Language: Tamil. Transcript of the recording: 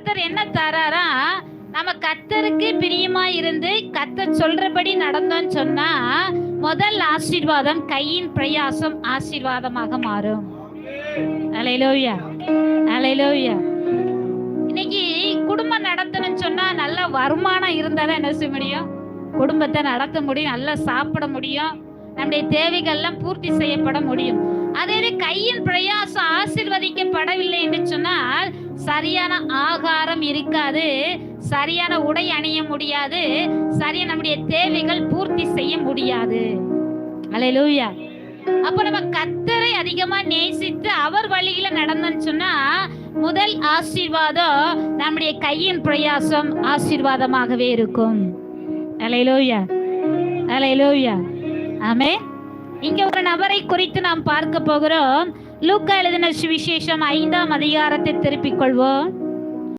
கத்தர் என்ன தராரா? நம்ம கத்தருக்கு பிரியமா இருந்து கத்தர் சொல்றபடி நடந்தோம்னு சொன்னா முதல் ஆசீர்வாதம் கையின் பிரயாசம் ஆசீர்வாதமாக மாறும். அலையிலோயா அலையிலோயா இன்னைக்கு குடும்பம் நடத்தணும்னு சொன்னா நல்ல வருமானம் இருந்தாதான் என்ன செய்ய முடியும்? குடும்பத்தை நடத்த முடியும் நல்லா சாப்பிட முடியும் நம்முடைய தேவைகள்லாம் பூர்த்தி செய்யப்பட முடியும். அதே கையின் பிரயாசம் ஆசிர்வதிக்கப்படவில்லை என்று சொன்னா சரியான ஆகாரம் இருக்காது. சரியான உடை அணிய முடியாது. சரியா நம்முடைய தேவைகள் பூர்த்தி செய்ய முடியாது. அலையலூயா அப்ப நம்ம கத்தரை அதிகமா நேசித்து அவர் வழியில நடந்தோம்னு சொன்னா முதல் ஆசீர்வாதம் நம்முடைய கையின் பிரயாசம் ஆசீர்வாதமாகவே இருக்கும். அலையலூயா அலையலூயா ஆமே இங்க ஒரு நபரை குறித்து நாம் பார்க்க போகிறோம். லூக்கா எழுதின சுவிசேஷம் ஐந்தாம் அதிகாரத்தை திருப்பிக் கொள்வோம்.